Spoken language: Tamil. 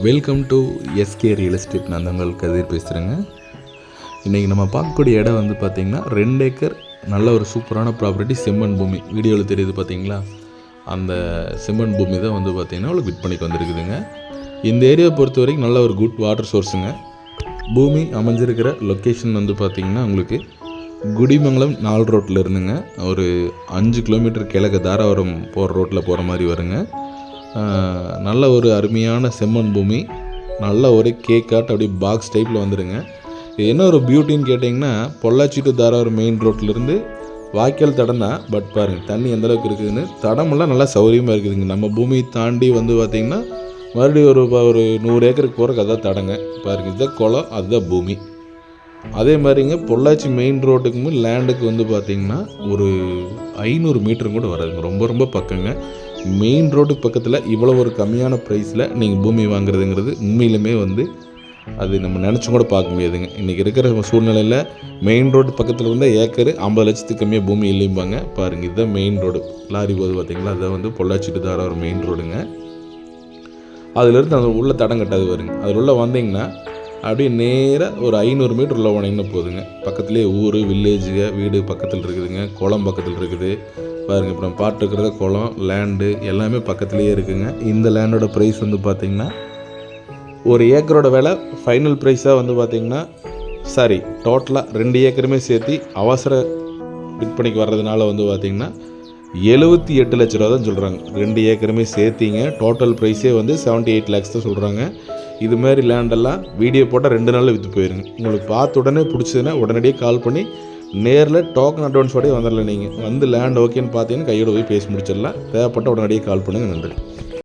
Welcome to SK real estate நான் தங்கள் கதிர் பேசுகிறேங்க இன்றைக்கி நம்ம பார்க்கக்கூடிய இடம் வந்து பார்த்திங்கன்னா ரெண்டு ஏக்கர் நல்ல ஒரு சூப்பரான ப்ராப்பர்ட்டி செம்மண் பூமி. வீடியோவில் தெரியுது பார்த்தீங்களா? அந்த செம்மண் பூமி தான் வந்து பார்த்திங்கன்னா உங்களுக்கு விற்பனைக்கு வந்திருக்குதுங்க. இந்த ஏரியாவை பொறுத்த வரைக்கும் நல்ல ஒரு குட் வாட்டர் சோர்ஸுங்க பூமி அமைஞ்சிருக்கிற லொக்கேஷன் வந்து பார்த்திங்கன்னா உங்களுக்கு குடிமங்கலம் நாலு ரோட்டில் இருந்துங்க. ஒரு அஞ்சு கிலோமீட்டர் கிழக்கு தாராபுரம் போகிற ரோட்டில் போகிற மாதிரி வருங்க. நல்ல ஒரு அருமையான செம்மண் பூமி. நல்ல ஒரு கேக்காட் அப்படியே பாக்ஸ் டைப்பில் வந்துடுங்க என்ன ஒரு பியூட்டின்னு கேட்டிங்கன்னா பொள்ளாச்சி டு தாராபுரம் மெயின் ரோட்லேருந்து வாய்க்கால் தடம் தான். பட் பாருங்கள் தண்ணி எந்த அளவுக்கு இருக்குதுன்னு தடமெல்லாம் நல்லா சௌகரியமாக இருக்குதுங்க. நம்ம பூமி தாண்டி வந்து பார்த்திங்கன்னா மறுபடியும் ஒரு ப- ஒரு நூறு ஏக்கருக்கு போகிறக்கு அதான் தடங்க. பாருங்கள் இதுதான் குளம் அதுதான் பூமி. அதே மாதிரிங்க பொள்ளாச்சி மெயின் ரோட்டுக்கும் லேண்டுக்கு வந்து பார்த்தீங்கன்னா ஒரு ஐநூறு மீட்டரும் கூட வராதுங்க. ரொம்ப ரொம்ப பக்கங்க. மெயின் ரோட்டுக்கு பக்கத்தில் இவ்வளோ ஒரு கம்மியான ப்ரைஸில் நீங்கள் பூமி வாங்குறதுங்கிறது உண்மையிலுமே வந்து அது நம்ம நினச்சும் கூட பார்க்க முடியாதுங்க. இன்றைக்கி இருக்கிற சூழ்நிலையில் மெயின் ரோடு பக்கத்தில் இருந்தால் ஏக்கர் ஐம்பது லட்சத்துக்கு கம்மியாக பூமி இல்லைம்பாங்க. பாருங்கள் இதுதான் மெயின் ரோடு லாரி போது பார்த்திங்களா அதுதான் வந்து பொள்ளாச்சி டு தாராபுரம் மெயின் ரோடுங்க அதிலிருந்து அந்த உள்ள தடம் கட்டாது வருங்க அதில் உள்ளே வந்தீங்கன்னா அப்படியே நேராக ஒரு ஐநூறு மீட்டர் உள்ள போனீங்கன்னா போதுங்க பக்கத்துலேயே ஊர் வில்லேஜுங்க வீடு பக்கத்தில் இருக்குதுங்க. குளம் பக்கத்தில் இருக்குது. பாருங்கள் இப்போ நம்ம பாட்டு இருக்கிறத குளம் லேண்டு எல்லாமே பக்கத்துலேயே இருக்குங்க. இந்த லேண்டோட ப்ரைஸ் வந்து பார்த்திங்கன்னா ஒரு ஏக்கரோட விலை ஃபைனல் ப்ரைஸாக வந்து பார்த்திங்கன்னா சாரி டோட்டலாக ரெண்டு ஏக்கருமே சேர்த்து அவசர விற்பனைக்கு வர்றதுனால வந்து பார்த்திங்கன்னா எழுபத்தி எட்டு லட்ச ரூபா தான் சொல்கிறாங்க ரெண்டு ஏக்கருமே சேர்த்திங்க டோட்டல் ப்ரைஸே வந்து 78 எயிட் லேக்ஸ் தான் சொல்கிறாங்க இது மாதிரி லேண்டெல்லாம் வீடியோ போட்டால் ரெண்டு நாளில் விற்று போயிருங்க. உங்களுக்கு பார்த்த உடனே பிடிச்சதுன்னா உடனடியே கால் பண்ணி நேரில் டோக்கன் அட்வான்ஸோடய வந்துடல நீங்கள் வந்து லேண்ட் ஓகேன்னு பார்த்தீங்கன்னா கையோட போய் பேசி முடிச்சிடலாம். தேவைப்பட்ட உடனடியே கால் பண்ணுங்கள் நன்றி.